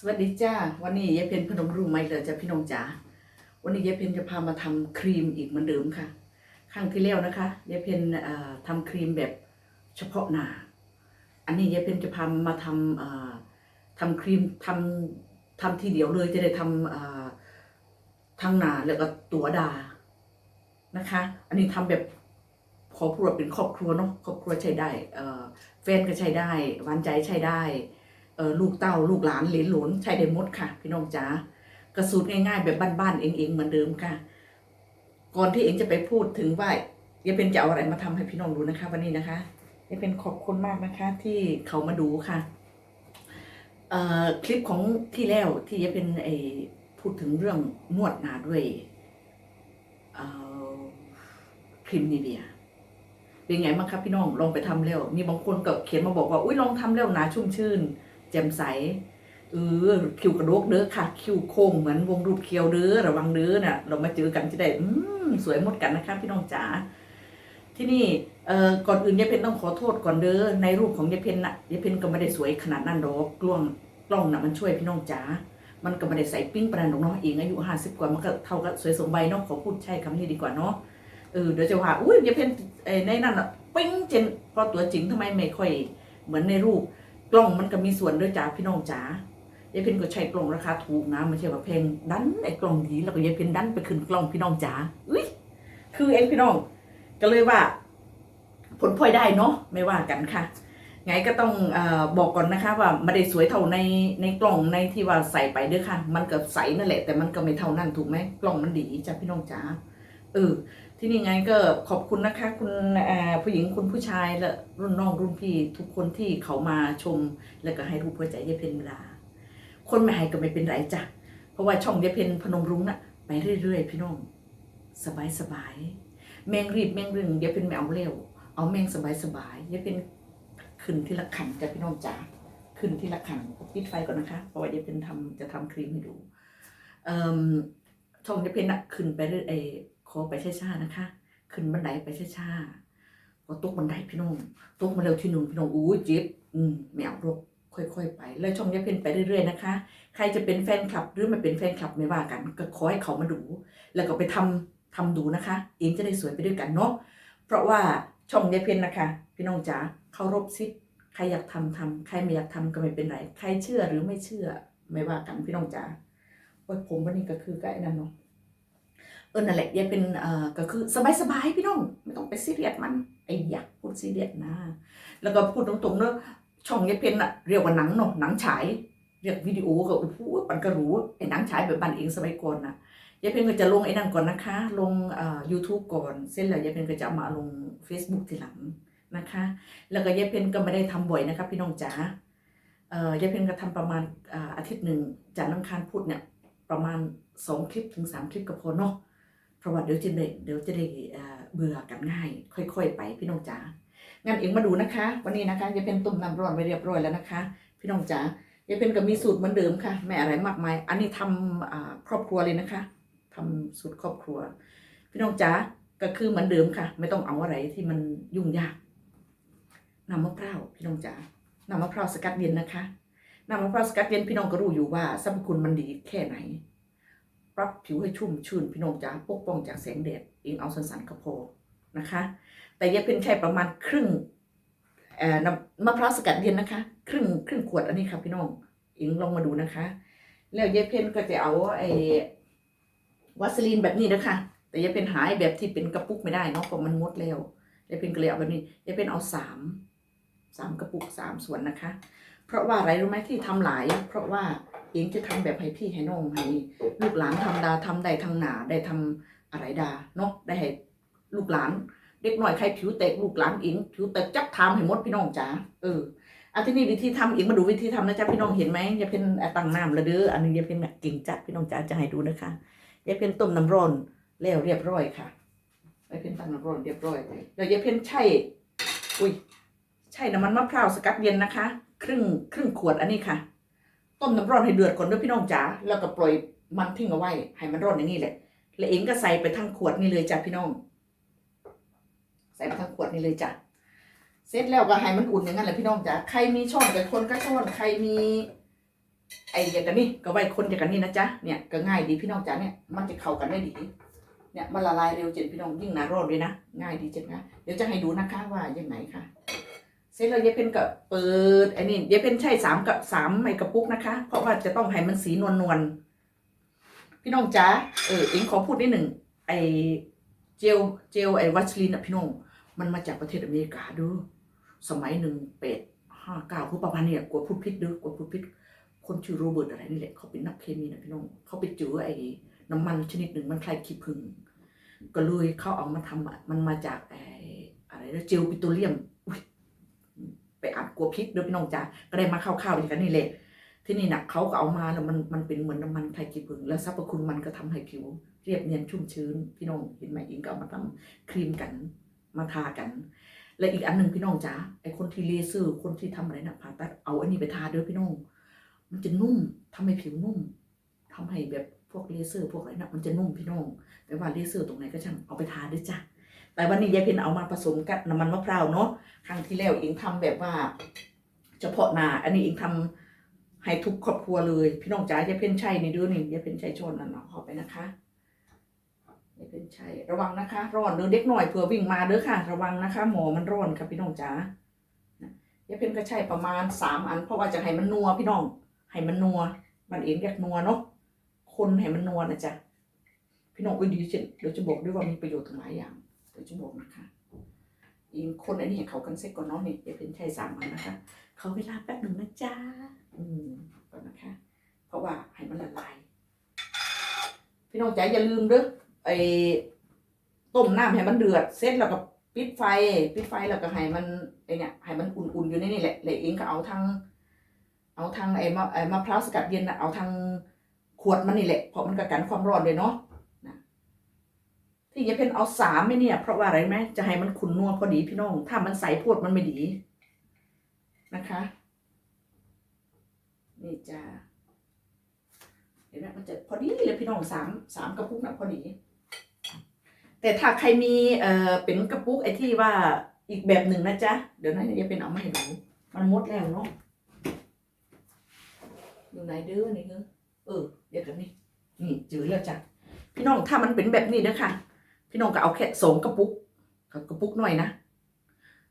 สวัสดีจ้า วันนี้ยายเพนพนมรุ้งไม่เลยจ้ะพี่น้องจ๋า วันนี้ยายเพนจะพามาทำครีมอีกเหมือนเดิมค่ะ ครั้งที่แล้วนะคะยายเพนเอ่อทำครีมแบบเฉพาะหน้า อันนี้ยายเพนจะพามาทำทำครีมทำทำทีเดียวเลยจะได้ทำทั้งหน้าแล้วก็ตัวดา นะคะ อันนี้ทำแบบขอพูดว่าเป็นครอบครัวเนาะ ครอบครัวใช้ได้เอ่อแฟนก็ใช้ได้วานใจใช้ได้ เออลูกเต้าลูกหลานเหลนหลนใช้ได้หมดค่ะ พี่น้องจ๋ากระสูตรง่ายๆ แบบบ้านๆเองๆเหมือนเดิมค่ะ ก่อนที่เองจะไปพูดถึงว่ายายเป็นจะเอาอะไรมาทำให้พี่น้องดูนะคะ วันนี้นะคะยายเป็นขอบคุณมากนะคะ ที่เขามาดูค่ะเอ่อคลิปของที่แล้วที่ยายเป็นไอพูดถึงเรื่องนวดหนาด้วยเอ่อครีมนีเวียเป็นไงบ้างครับพี่น้องลองไปทำแล้ว มีบางคนก็เขียนมาบอกว่าอุ้ยลองทำแล้วหนาชุ่มชื่น แจ่มใสเออคิวกระโดกเด้อค่ะ คิวโค้งเหมือนวงรูปเคียวเด้อระวังเด้อน่ะ เรามาเจอกันจะได้อืมสวยหมดกันนะคะ พี่น้องจ๋าที่นี่เอ่อก่อนอื่นยายเพนต้องขอโทษก่อนเด้อในรูปของยายเพนน่ะยายเพนก็ไม่ได้สวยขนาดนั้นดอกกล้องกล้องน่ะมันช่วยพี่น้องจ๋ามันก็ไม่ได้ใส่ปิ้งประดันดอกเนาะเองอายุห้าสิบกว่ามันก็เท่ากับสวยสมใบเนาะขอพูดใช่คำนี้ดีกว่าเนาะเออเดี๋ยวจะว่าอุ้ยยายเพนเอในนั้นอะปิ้งเจนพอตัวจริงทำไมไม่ค่อย เหมือนในรูป กล้องมันก็มีส่วนด้วยจ้าพี่น้องจ๋ายายเพ็ญก็ใช้กล้องราคาถูกนะไม่ใช่ว่าแพงดันไอ้กล้องดีแล้วก็ยายเพ็ญดันไปขึ้นกล้องพี่น้องจ๋าอุ้ยคือเองพี่น้อง ก็เลยว่า ผลพลอยได้เนาะไม่ว่ากันค่ะ ไงก็ต้องอบอกก่อนนะคะ ว่าไม่ได้สวยเท่าในในกล่องในที่ว่าใส่ไปเด้วยค่ะ มันก็ใสนั่นแหละ แต่มันก็ไม่เท่านั้นถูกไหมกล่องมันดีจ้ะพี่น้องจ๋าเออ ที่นี่ไงก็ขอบคุณนะคะ คุณผู้หญิงคุณผู้ชายและรุ่นน้องรุ่นพี่ทุกคนที่เขามาชม แล้วก็ให้รูปหัวใจยายเพนเวลา คนไม่ให้ก็ไม่เป็นไรจ้ะเพราะว่าช่องยายเพนพนมรุ้งน่ะไปเรื่อยๆพี่น้อง สบายสบายๆแมงรีบแมงรึงยายเพนไม่เอาเร็วเอาแมงสบายสบายๆยายเพนขึ้นที่ละขันจ้ะพี่น้องจ๋าขึ้นที่ละขันปิดไฟก่อนนะคะเพราะว่ายายเพนทำจะทำครีมให้ดูเอ่อช่องยายเพนน่ะขึ้นไปเรื่อย ขอไปช้าๆนะคะ ขึ้นบันไดไปช้าๆก็ตกบันไดพี่น้องตกมาเร็วที่หนึ่งพี่น้องอู้ยเจ็บอืมไม่เอาหรอกค่อยๆ ไป แล้วช่องยาเพนไปเรื่อยๆนะคะ ใครจะเป็นแฟนคลับหรือไม่เป็นแฟนคลับไม่ว่ากัน ก็ขอให้เขามาดู แล้วก็ไปทำทำดูนะคะ เองจะได้สวยไปด้วยกันเนาะเพราะว่าช่องยาเพนนะคะ พี่น้องจ๋าเคารพสิทธิ์ใครอยากทำทำใครไม่อยากทำก็ไม่เป็นไรใครเชื่อหรือไม่เชื่อไม่ว่ากันพี่น้องจ๋าว่าผมวันนี้ก็คือก็ไอ้นั่นเนาะ เออนั่นแหละยายเป็นเอ่อก็คือสบายๆพี่น้องไม่ต้องไปซีเรียสมันไอ้ยากพูดซีเรียสนะ แล้วก็พูดตรงๆเนอะช่องยายเพนอะเรียกว่าหนังเนาะหนังฉายเรียกวิดีโอก็โอ้โหมันก็รู้ไอ้หนังฉายแบบบ้านเองสมัยก่อนนะยายเพนก็จะลงไอ้นั่นก่อนนะคะ ลงเอ่อ YouTube ก่อนเสร็จแล้วยายเพนก็จะมาลง Facebook ทีหลังนะคะ แล้วก็ยายเพนก็ไม่ได้ทำบ่อยนะคะพี่น้องจ๋าเอ่อยายเพนก็ทำประมาณอ่าอาทิตย์หนึ่งจันทร์อังคารพุธเนี่ยประมาณสองคลิปถึงสามคลิปก็พอเนาะ เพราะว่าเดี๋ยวจะเดี๋ยวจะได้เบื่อกันง่าย ค่อย ๆ ไปพี่น้องจ๋างั้นเองมาดูนะคะ วันนี้นะคะยายเพนต้มน้ำร้อนไว้เรียบร้อยแล้วนะคะ พี่น้องจ๋ายายเพนก็มีสูตรเหมือนเดิมค่ะไม่อะไรมากมาย อันนี้ทำครอบครัวเลยนะคะทำสูตรครอบครัว พี่น้องจ๋าก็คือเหมือนเดิมค่ะ ไม่ต้องเอาอะไรที่มันยุ่งยากน้ำมะพร้าวพี่น้องจ๋าน้ำมะพร้าวสกัดเย็นนะคะน้ำมะพร้าวสกัดเย็นพี่น้องก็รู้อยู่ว่าสรรพคุณมันดีแค่ไหน รับผิวให้ชุ่มชื่นพี่น้องจ๋าปกป้องจากแสงแดดเองเอาสันๆก็พอนะคะ แต่ยายเป็นแค่ประมาณครึ่งเอ่อน้ำมะพร้าวสกัดเย็นนะคะ ครึ่งครึ่งขวดอันนี้ครับพี่น้องอิงลองมาดูนะคะ แล้วยายเพนก็จะเอาไอ้วัสลีนแบบนี้นะคะ แต่ยายเพนหายแบบที่เป็นกระปุกไม่ได้เนาะเพราะมันหมดแล้วยายเพนก็เลยเอาแบบนี้ยายเพนเอาสามสามกระปุกสามส่วนนะคะ เพราะว่าอะไรรู้ไหมที่ทำหลาย เพราะว่า เองจะทำแบบให้พี่ให้น้องให้ลูกหลานทำดาทำได้ทางหนาได้ทำอะไรดาเนาะได้ให้ลูกหลาน เด็กหน่อยใครผิวแตกลูกหลานเองผิวแตกจับทำให้หมดพี่น้องจ๋าเอออันที่นี่วิธีทำเองมาดูวิธีทำนะจ๊ะพี่น้องเห็นไหมอย่าเป็นอะตั้งน้ำละเด้ออันนี้อย่าเป็นแบบเก่งจัดพี่น้องจ๋าจะให้ดูนะคะอย่าเป็นต้มน้ำร้อนแล้วเรียบร้อยค่ะอย่าเป็นตั้งน้ำร้อนเรียบร้อยแล้วอย่าเป็นใช่อุ้ยใช่น้ำมันมะพร้าวสกัดเย็นนะคะ ครึ่งครึ่งขวดอันนี้ค่ะ ต้มน้ำร้อนให้เดือดก่อนด้วยพี่น้องจ๋าแล้วก็ปล่อยมันทิ้งเอาไว้ให้มันร้อนอย่างนี้แหละ แล้วเองก็ใส่ไปทั้งขวดนี่เลยจ้ะพี่น้อง ใส่ไปทั้งขวดนี่เลยจ้ะเสร็จแล้วก็ให้มันอุ่นอย่างนั้นแหละพี่น้องจ้ะใครมีช้อนกับคนก็ช้อนใครมี ไอ้อย่างกันนี่ก็ไว้คนอย่างกันนี่นะจ๊ะเนี่ยก็ง่ายดีพี่น้องจ๋าเนี่ยมันจะเข้ากันได้ดีเนี่ยมันละลายเร็วเจ็ดพี่น้องยิ่งหนาร้อนด้วยนะง่ายดีเจ็ดนะเดี๋ยวจะให้ดูนะคะว่ายังไงค่ะ เสร็จแล้วยายเพนก็เปิดไอ้นี่ยายเพนใช้สามกับสามไม้กระปุกนะคะ เพราะว่าจะต้องให้มันสีนวลนวลพี่น้องจ๋าเออเองขอพูดนิดหนึ่งไอ้เจลเจลไอ้วัชลินอะพี่น้องมันมาจากประเทศอเมริกาด้วยสมัยหนึ่งเป็ดห้าเก้าคือประมาณเนี่ยกลัวพูดพิษด้วยกลัวพูดพิษคนชื่อโรเบิร์ตอะไรนี่แหละเขาเป็นนักเคมีนะพี่น้องเขาไปเจอไอ้น้ำมันชนิดหนึ่งมันคล้ายขี้ผึ้งก็เลยเขาเอามาทำมันมาจากไอ้อะไรนะเจลปิโตรเลียม ไปอ่านกลัวพิษเด้วยพี่น้องจ้าก็ได้มาเข้าวๆอย่างกันนี่แหละที่นี่นะเขาก็เอามาแล้วมันมันเป็นเหมือนน้ำมันคล้ายขี้ผึ้งแล้วสรรพคุณมันก็ทำให้ผิว เรียบเนียนชุ่มชื้น พี่น้องเห็นไหมอิงก็เอามาทำครีมกันมาทากัน และอีกอันหนึ่งพี่น้องจ๋าไอคนที่เลเซอร์คนที่ทำอะไรนะผ่าตัดเอาอันนี้ไปทาเด้อพี่น้อง มันจะนุ่มทำให้ผิวนุ่มทำให้แบบพวกเลเซอร์พวกอะไรนะมันจะนุ่มพี่น้องแต่ว่าเลเซอร์ตรงไหนก็ช่างเอาไปทาด้วยจ้ะ แต่วันนี้ยายเพนเอามาผสมกับน้ำมันมะพร้าวเนาะ ครั้งที่แล้วเองทำแบบว่า เฉพาะหน้า อันนี้เองทำให้ทุกครอบครัวเลย พี่น้องจ๋ายายเพนใช่นี่ด้วยนี่ยายเพนใช้ช้อนนั่นเนาะข้าไปนะคะไม่เป็นใช่ระวังนะคะ ร้อนเด้อเด็กหน่อยเผื่อวิ่งมาเด้อค่ะ ระวังนะคะ หมอมันร้อนค่ะพี่น้องจ๋ายายเพ็ญก็ใช่ประมาณสามอัน เพราะว่าจะให้มันนัวพี่น้อง ให้มันนัว มันเองอยากนัวเนาะ คนให้มันนัวนะจ๊ะพี่น้องอุ้ยดีเช่นเดี๋ยวจะบอกด้วยว่ามีประโยชน์ถึงหลายอย่าง เดี๋ยวจะบอกนะคะอิงคนอันนี้ให้เขากันเซ็กก่อนเนาะนี่ยายเพ็ญใช่สามอันนะคะ เขาเวลาแป๊บหนึ่งนะจ๊ะอืมก่อนนะคะ เพราะว่าให้มันละลาย พี่น้องจ๋าอย่าลืมเด้อไอ้ต้มน้ำให้มันเดือดเสร็จแล้วก็ปิดไฟปิดไฟแล้วก็ให้มันไอ้เนี่ยให้มันอุ่นๆอยู่ในนี่แหละเลยเองก็เอาทางเอาทางไอ้มะไอ้มะพร้าวสกัดเย็นนะเอาทางขวดมันนี่แหละเพราะมันก็กันความร้อนเลยเนาะ ที่ยายเพนเอาสามไม่เนี่ย เพราะว่าอะไรไหมจะให้มันขุนนัวพอดีพี่น้อง ถ้ามันใสโพดมันไม่ดีนะคะ นี่จ้าเห็นไหมมันจะพอดีเลยพี่น้องสามสามกระปุกนะพอดี แต่ถ้าใครมีเอ่อเป็นกระปุกไอ้ที่ว่าอีกแบบหนึ่งนะจ๊ะ เดี๋ยวนะจะเป็นเอามาให้ดูมันมดแล้วเนาะอยู่ไหนเด้อนี่เนอออเดี๋ยวกันนี่นี่จืดแล้วจ้ะพี่น้องถ้ามันเป็นแบบนี้นะค่ะ พี่น้องก็เอาแค่สองกระปุกกับกระปุกหน่อยนะ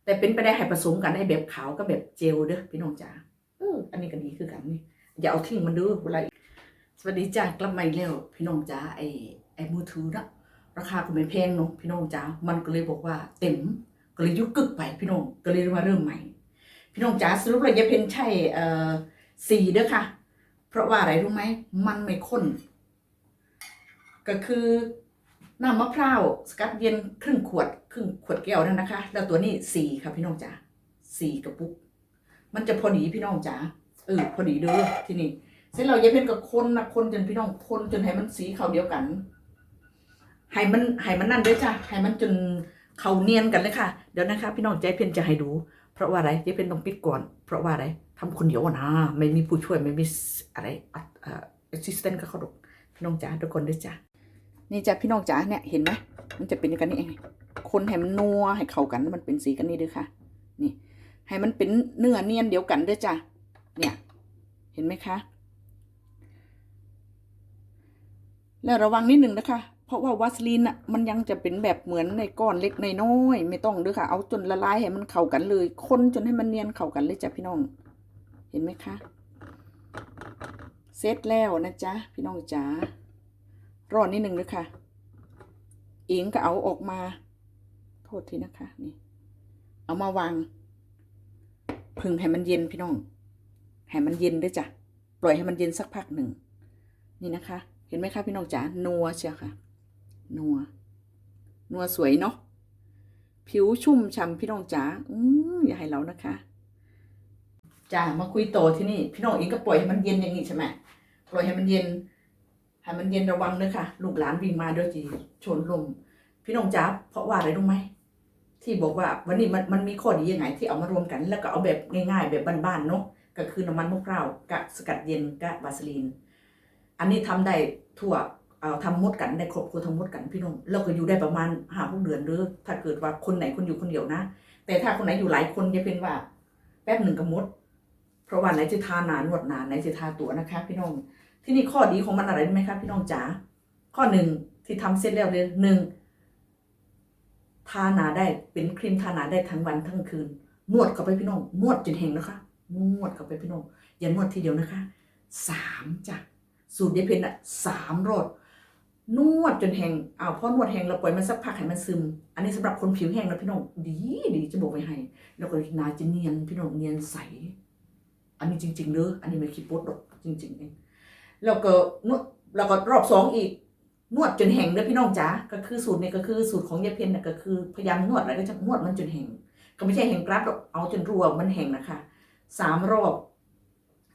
แต่เป็นไปได้ให้ผสมกันให้แบบขาวกับแบบเจลเด้อพี่น้องจ๋าเอออันนี้ก็ดีคือกันนี่อย่าเอาทิ้งมันเด้อเวลาสวัสดีจ้ากลับมาอีกแล้วพี่น้องจ๋าไอ้ไอ้มือถือนะราคาก็ไม่แพงเนาะพี่น้องจ๋ามันก็เลยบอกว่าเต็มก็เลยยุกกึกไปพี่น้องก็เลยมาเริ่มใหม่ พี่น้องจ๋าสรุปเลยยายเพนใช่เอ่อสีเด้อค่ะ เพราะว่าอะไรรู้ไหมมันไม่ข้นก็คือ น้ำมะพร้าวสกัดเย็นครึ่งขวดครึ่งขวดแก้วนั่นนะคะ แล้วตัวนี้สี่ค่ะพี่น้องจ๋าสี่กระปุก มันจะพอดีพี่น้องจ๋าเออพอดีเด้อที่นี่เสร็จแล้วยายเพนก็คนนะคนจนพี่น้องคนจนให้มันสีเขาวเดียวกันให้มันให้มันนั่นด้วยจ้ะให้มันจนเขาเนียนกันเลยค่ะ เดี๋ยวนะคะ พี่น้องใจเพียนจะให้ดู เพราะว่าอะไรเจเพียนต้องปิดก่อน เพราะว่าอะไรทำคนเดียวนะไม่มีผู้ช่วยไม่มีอะไรเอ่อ assistant ก็เขาดกน้องจ๋าทุกคนด้วยจ้ะ นี่จ้ะพี่น้องจ๋าเนี่ยเห็นไหมมันจะเป็นอย่างนี้เองคนให้มันนัวให้เข้ากันมันเป็นสีกันนี่ด้วยค่ะ นี่ ให้มันเป็นเนื้อเนียนเดียวกันด้วยจ้ะเนี่ย เห็นไหมคะ แล้วระวังนิดหนึ่งนะคะ เพราะว่าวัสลีนอะมันยังจะเป็นแบบเหมือนในก้อนเล็กในน้อยไม่ต้องเด้วยค่ะ เอาจนละลายให้มันเข้ากันเลย คนจนให้มันเนียนเข้ากันเลยจ้ะพี่น้อง เห็นไหมคะเสร็จแล้วนะจ๊ะพี่น้องจ๋า รอนิดหนึ่งเลยค่ะ เองก็เอาออกมา โทษทีนะคะนี่ เอามาวางพึ่งให้มันเย็นพี่น้องให้มันเย็นด้วยจ้ะปล่อยให้มันเย็นสักพักหนึ่ง นี่นะคะ เห็นไหมคะพี่น้องจ๋านัวเชียวค่ะ นัว นัวสวยเนาะผิวชุ่มฉ่ำพี่น้องจ๋าอืมอย่าให้เรานะคะจ้ามาคุยโตที่นี่ พี่น้องเองก็ปล่อยให้มันเย็นอย่างนี้ใช่ไหมปล่อยให้มันเย็น ให้มันเย็นระวังเลยค่ะ ลูกหลานวิ่งมาด้วยจีชนลม พี่น้องจ๋าเพราะว่าอะไรรู้ไหม ที่บอกว่าวันนี้มันมันมีข้อดียังไง ที่เอามารวมกัน แล้วก็เอาแบบง่ายๆ แบบบ้านๆเนาะก็คือน้ำมันมะพร้าวกับสกัดเย็นกับวาสลีน อันนี้ทำได้ทั่วเอาทำมดกันได้ครอบครัวทั้งหมดกันพี่น้องเราก็อยู่ได้ประมาณห้าหกเดือนเด้อถ้าเกิดว่าคนไหนคนอยู่คนเดียวนะ แต่ถ้าคนไหนอยู่หลายคนจะเป็นว่า แป๊บหนึ่งก็หมด เพราะว่าไหนจะทาหนานวดหนาไหนจะทาตัวนะคะ พี่น้อง ที่นี่ข้อดีของมันอะไรไหมคะพี่น้องจ๋าข้อหนึ่งที่ทำเสร็จแล้วเลยหนึ่งทาหนาได้เป็นครีมทาหนาได้ทั้งวันทั้งคืน นวดเข้าไปพี่น้องนวดจนแห้งนะคะนวดเข้าไปพี่น้องอย่านวดทีเดียวนะคะสามจ้ะสูตรยายเพนอะสามรอบนวดจนแห้งอ้าวพอนวดแห้งเราปล่อยมันสักพักให้มันซึม อันนี้สำหรับคนผิวแห้งนะพี่น้องดีดีจะบอกไว้ให้ แล้วก็หนาจะเนียนพี่น้องเนียนใส อันนี้จริงๆเลยอันนี้ไม่คิดโป๊ดหรอกจริงๆเอง แล้วก็นวดแล้วก็รอบสองอีก นวดจนแห้งเลยพี่น้องจ๋าก็คือสูตรนี้ก็คือสูตรของยายเพนน่ะก็คือพยายามนวดอะไรก็จะนวดมันจนแห้งก็ไม่ใช่แห้งกราบหรอกเอาจนรัวมันแห้งนะคะสามรอบ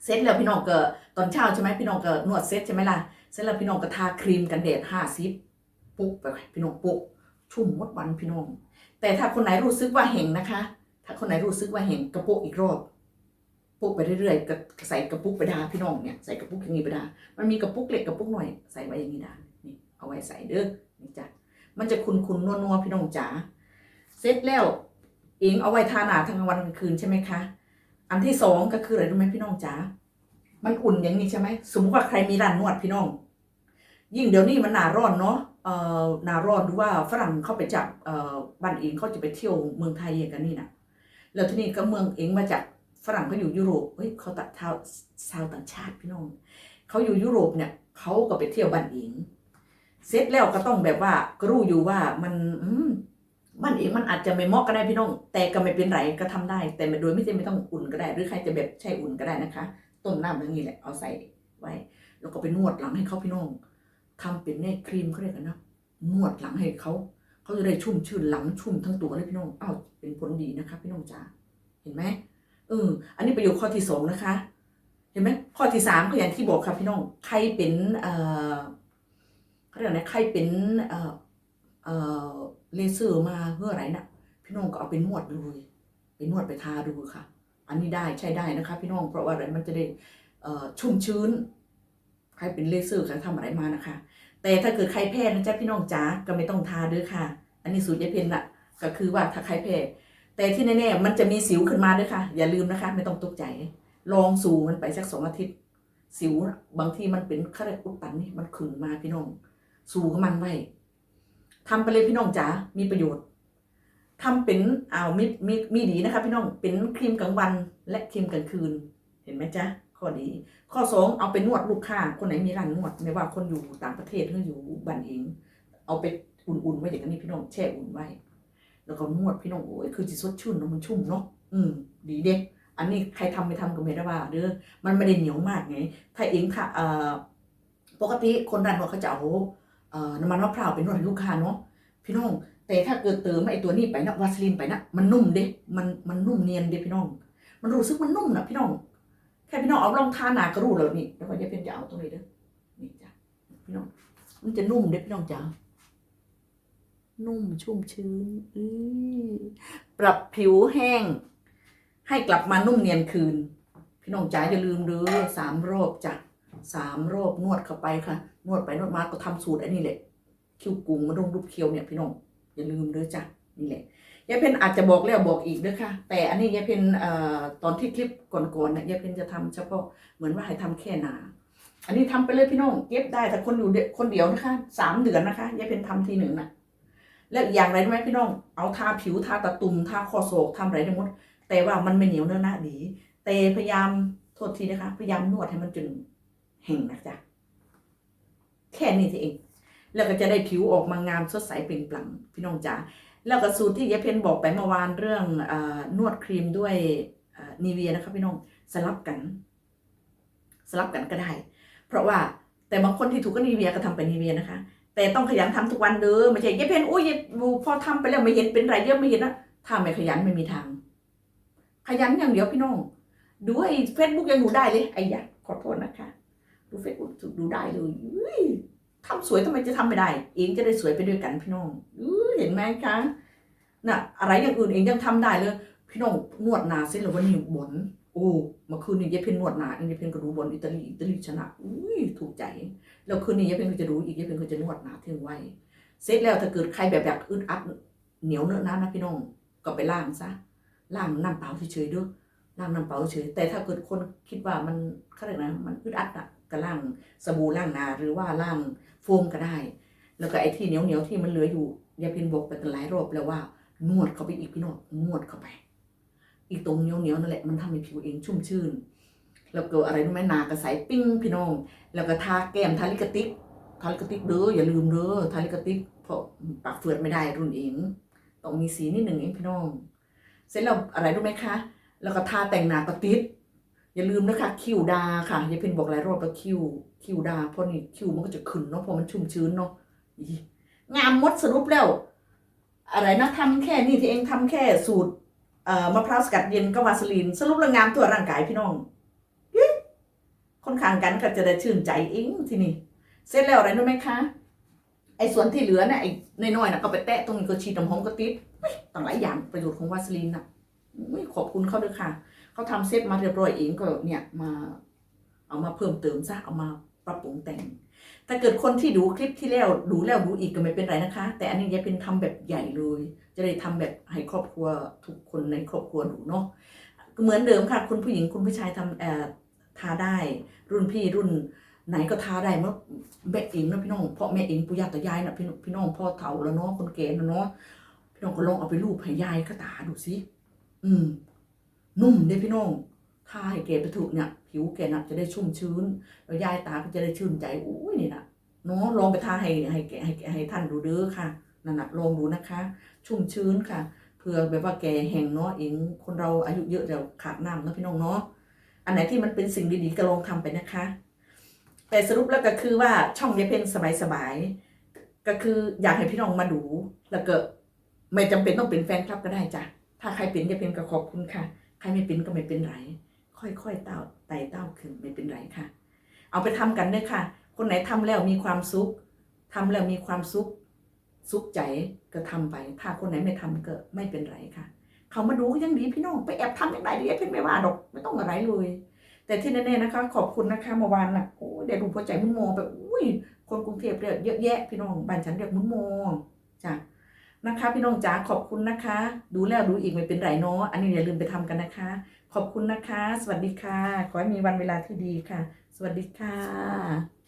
เสร็จแล้วพี่น้องก็ตอนเช้าใช่ไหมพี่น้องก็นวดเสร็จใช่ไหมล่ะเสร็จแล้วพี่น้องก็ทาครีมกันแดดห้าซิปปุ๊บไปพี่น้องปุ๊บชุ่มมดวันพี่น้อง แต่ถ้าคนไหนรู้สึกว่าแห้งนะคะ ถ้าคนไหนรู้สึกว่าแห้งกระโปะอีกรอบ ปุ๊บไปเรื่อยๆใส่กระปุกไปดาพี่น้องเนี่ยใส่กระปุกอย่างนี้ไปดามันมีกระปุกเล็กกระปุกหน่อยใส่ไว้อย่างนี้ได้นี่เอาไว้ใส่เด้อนี่จ้ะมันจะคุนคุนนัวนัวๆพี่น้องจ๋าเสร็จแล้วเองเอาไว้ทาหนาทั้งกลางวันกลางคืนใช่ไหมคะอันที่สองก็คืออะไรรู้ไหมพี่น้องจ๋ามันอุ่นอย่างนี้ใช่ไหมสมมติว่าใครมีร้านนวดพี่น้อง ยิ่งเดี๋ยวนี้มันหนาร้อนเนาะเอ่อหนาร้อนหรือว่าฝรั่งเข้าไปจากเอ่อบ้านเองเขาจะไปเที่ยวเมืองไทยอย่างกันนี่นะแล้วที่นี่ก็เมืองเองมาจาก ฝรั่งเขาอยู่ยุโรปเฮ้ยเขาตัดชาชาวต่างชาติพี่น้องเขาอยู่ยุโรปเนี่ยเขาก็ไปเที่ยวบ้านเองเสร็จแล้วก็ต้องแบบว่าก็รู้อยู่ว่ามันอืบ้านเองมันอาจจะไม่เหมาะก็ได้พี่น้อง แต่ก็ไม่เป็นไรก็ทำได้ แต่โดยไม่จำเป็นต้องอุ่นก็ได้ หรือใครจะแบบใช้อุ่นก็ได้นะคะ ต้มน้ำอย่างนี้แหละเอาใส่ไว้ แล้วก็ไปนวดหลังให้เขาพี่น้องทำเป็นเนี่ยครีมเขาเรียกกันนะนวดหลังให้เขาเขาจะได้ชุ่มชื่นหลังชุ่มทั้งตัวเลยพี่น้องอ้าวเป็นผลดีนะคะ พี่น้องจ๋าเห็นไหม อออันนี้ประโยคข้อที่สองนะคะ เห็นไหมข้อที่สามก็อย่างที่บอกครับพี่น้องใครเป็นเอ่อเขาเรียกอะไรนะใครเป็นเอ่อเอ่อเลเซอร์มาเพื่ออะไรนะพี่น้องก็เอาไปนวดเลยไปนวดไปทาดูค่ะ อันนี้ได้ใช้ได้นะคะ พี่น้องเพราะว่าอะไรมันจะได้เอ่อชุ่มชื้น ใครเป็นเลเซอร์ใครทำอะไรมานะคะ แต่ถ้าเกิดใครแพ้นะจ๊ะพี่น้องจ๋าก็ไม่ต้องทาด้อค่ะ อันนี้สูตรยายเพนน่ะก็คือว่าถ้าใครแพ้ แต่ที่แน่ๆมันจะมีสิวขึ้นมาด้วยค่ะ อย่าลืมนะคะ ไม่ต้องตกใจ ลองสูมันไปสักสองอาทิตย์ สิวบางทีมันเป็นข้าราชอุดตันนี่มันขึ้นมาพี่น้อง สูกับมันไว้ทำไปเลยพี่น้องจ๋ามีประโยชน์ทำเป็นอ้าวมีมีมีดีนะคะ พี่น้องเป็นครีมกลางวันและครีมกลางคืน เห็นไหมจ๊ะข้อดี ข้อสองเอาไปนวดลูกค้าคนไหนมีร้านนวด ไม่ว่าคนอยู่ต่างประเทศหรืออยู่บ้านเอง เอาไปอุ่นๆไว้อย่างนี้พี่น้องแช่อุ่นไว้ แล้วก็นวดพี่น้องโอ้ยคือจิสดชื่นเนาะมันชุ่มเนาะอืมดีเด็กอันนี้ใครทำไม่ทำก็ไม่ได้ว่าเด้อมันไม่ได้เหนียวมากไงถ้าเองค่ะเอ่อปกติคนรันนวดเขาจะเอาเอ่อน้ำมันมะพร้าวเป็นวดให้ลูกค้าเนาะพี่น้อง แต่ถ้าเกิดเติมไอตัวนี้ไปนะวาสลีนไปนะมันนุ่มเด้มันมันนุ่มเนียนเด้พี่น้อง มันรู้สึกมันนุ่มนะพี่น้องแค่พี่น้องเอาลองทาหนาก็รู้แล้วนี่แล้วก็จะเป็นจะเอาตรงนี้เด้อนี่จ้ะพี่น้องมันจะนุ่มเด้พี่น้องจ๋า นุ่มชุ่มชื้นอือปรับผิวแห้ง ให้กลับมานุ่มเนียนคืน พี่น้องจ๋าอย่าลืมเด้อสามรอบจ้ะสามรอบนวดเข้าไปค่ะ นวดไปนวดมาก็ทำสูตรอันนี้แหละคิ้วกุงมาดงรูปเคี้ยวเนี่ยพี่น้องอย่าลืมเด้อจ้ะนี่แหละยายเพนอาจจะบอกแล้วบอกอีกเด้อค่ะ แต่อันนี้ยายเพนตอนที่คลิปก่อนๆเนี่ยยายเพนจะทำเฉพาะเหมือนว่าให้ทำแค่หนาอันนี้ทำไปเลยพี่น้องเก็บได้แต่คนอยู่คนเดียวนะคะสามเดือนนะคะยายเพนทำทีหนึ่งนะ แล้วอย่างไรรู้ไหมพี่น้อง เอาทาผิวทาตะตุ่มทาคอโศกทำอะไรได้งหมด แต่ว่ามันไม่เหนียวเนื้อหน้าดี แต่พยายามโทษทีนะคะ พยายามนวดให้มันจนแห้งนะจ๊ะแค่นี้เอง แล้วก็จะได้ผิวออกมางามสดใสเปล่งปลั่งพี่น้องจ๋าแล้วก็สูตรที่ยายเพนบอกไปเมื่อวานเรื่องอนวดครีมด้วยนีเวียนะคะพี่น้องสลับกัน สลับกันก็ได้ เพราะว่าแต่บางคนที่ถูกก็นีเวียก็ทำไปนีเวียนะคะ แต่ต้องขยันทำทุกวันเด้อไม่ใช่ยายเพนอุ้ยพอทำไปแล้วไม่เห็นเป็นไรเยอะไม่เห็นนะถ้าไม่ขยันไม่มีทาง ขยันอย่างเดียวพี่น้อง ดูไอ้เฟซบุ๊กยังดูได้เลยไอ้ยะขอโทษนะคะ ดูเฟซบุ๊กดูได้เลยทำสวยทำไมจะทำไม่ได้ เองจะได้สวยไปด้วยกันพี่น้องอเห็นไหมคะน่ะอะไรอย่างอื่นเองยังทำได้เลย พี่น้องนวดนาเส้นหรือว่านี่บน โอ้เมื่อคืนนี้ยายเพนนวดหนาเองยายเพนก็ดูบนอิตาลีอิตาลีชนะอุ้ยถูกใจแล้วคืนนี้ยายเพนก็จะดูอีกยายเพนก็จะนวดหนาเที่ยงไว้เสร็จแล้วถ้าเกิดใครแบบอยากอึดอัดเหนียวเนื้อะนะนะพี่น้องก็ไปล้างซะล้างน้ำเปล่าเฉยๆด้อล้างน้ำเปล่าเฉยแต่ถ้าเกิดคนคิดว่ามันเขาเรียกนะมันอึดอัดอะก็ล้างสบู่ล้างหนาหรือว่าล้างโฟมก็ได้ แล้วก็ไอ้ที่เหนียวเหนียวที่มันเหลืออยู่ยายเพ็ญบอกไปตั้งหลายรอบแล้วว่านวดเข้าไปอีกพี่น้องนวดเข้าไป อีกตรงเหนียวเหนียวๆนั่นแหละมันทำให้ผิวเองชุ่มชื่น แล้วก็อะไรรู้ไหมหนากระใสปิ้งพี่น้อง แล้วก็ทาแก้มทาลิปสติกทาลิปสติกเด้ออย่าลืมเด้อทาลิปสติกเพราะปากเฟือดไม่ได้รุ่นเองต้องมีสีนิดหนึ่งเองพี่น้อง เสร็จแล้วอะไรรู้ไหมคะ แล้วก็ทาแต่งหน้าก็ติดอย่าลืมนะคะคิวดาค่ะยายเพ็ญบอกหลายรอบแล้วคิวคิวดาเพราะนี่คิวมันก็จะขึ้นเนาะเพราะมันชุ่มชื้นเนาะงามมดสรุปแล้ว อะไรนะทำแค่นี่ที่เองทำแค่สูตร มะพร้าวสกัดเย็นกับวาสลีน สรุปแล้วงามทั่วร่างกายพี่น้องค่อนข้างกันก็จะได้ชื่นใจเองที่นี้เสร็จแล้วอะไรรู้ไหมคะ ไอ้ส่วนที่เหลือเนี่ยไอ้น้อยๆนะก็ไปแตะตรงนี้ก็ฉีดน้ำหอมก็ติดต่างหลายอย่างประโยชน์ของวาสลีนนะอุ๊ยขอบคุณเขาด้วยค่ะ เขาทำเซตมาเรียบร้อยเองก็เนี่ยมา เอามาเพิ่มเติมซะเอามาปรับปรุงแต่ง ถ้าเกิดคนที่ดูคลิปที่แล้วดูแล้วดูอีกก็ไม่เป็นไรนะคะ แต่อันนี้ยายเป็นทำแบบใหญ่เลย จะได้ทำแบบให้ครอบครัวทุกคนในครอบครัวดูเนาะเหมือนเดิมค่ะ คุณผู้หญิงคุณผู้ชายทำเอ่อทาได้ รุ่นพี่รุ่นไหนก็ทาได้เมื่อแม่เองนะพี่น้องพ่อแม่เองปู่ย่าตายายนะพี่น้องพี่น้องพ่อเฒ่าแล้วเนาะคนแก่แล้วเนาะพี่น้องก็ลองเอาไปรูปให้ยายก็ตาดูสิอืมนุ่มเด้พี่น้อง ทาให้แกไปถูกเนี่ย ผิวแกน่ะจะได้ชุ่มชื้น แล้วยายตาก็จะได้ชื่นใจอุ้ยนี่นะเนาะลองไปทาให้ให้แกให้ให้ท่านดูเด้อค่ะนั่นนะลองดูนะคะ ชุ่มชื้นค่ะเผื่อแบบว่าแกแห้งเนาะเองคนเราอายุเยอะเดี๋ยวขาดน้ำนะพี่น้องเนาะอันไหนที่มันเป็นสิ่งดีๆก็ลองทำไปนะคะ แต่สรุปแล้วก็คือว่าช่องยายเพนสบายๆก็คืออยากให้พี่น้องมาดู แล้วก็ไม่จำเป็นต้องเป็นแฟนคลับก็ได้จ้ะถ้าใครเป็นยายเพนก็ขอบคุณค่ะ ใครไม่เป็นก็ไม่เป็นไร ค่อยๆเต้าไต่เต้าขึ้นไม่เป็นไรค่ะ เอาไปทำกันเด้อค่ะ คนไหนทำแล้วมีความสุขทำแล้วมีความสุขสุขใจก็ทำไป ถ้าคนไหนไม่ทำก็ไม่เป็นไรค่ะ เขามาดูก็ยังดีพี่น้องไปแอบทำย่างไรดีเพื่อนไม่ว่าดอกไม่ต้องอะไรเลย แต่ที่แน่ๆนะคะ ขอบคุณนะคะเมื่อวานน่ะโอ้เดี๋ยวดูพอใจมุนโมแบบอุ้ยคนกรุงเทพเรียกเยอะแยะพี่น้องบ้านฉันเรียกมุนโมจ้ะ นะคะ พี่น้องจ๋าขอบคุณนะคะ ดูแล้วดูอีกไม่เป็นไรเนาะอันนี้อย่าลืมไปทำกันนะคะ ขอบคุณนะคะ สวัสดีค่ะ ขอให้มีวันเวลาที่ดีค่ะ สวัสดีค่ะ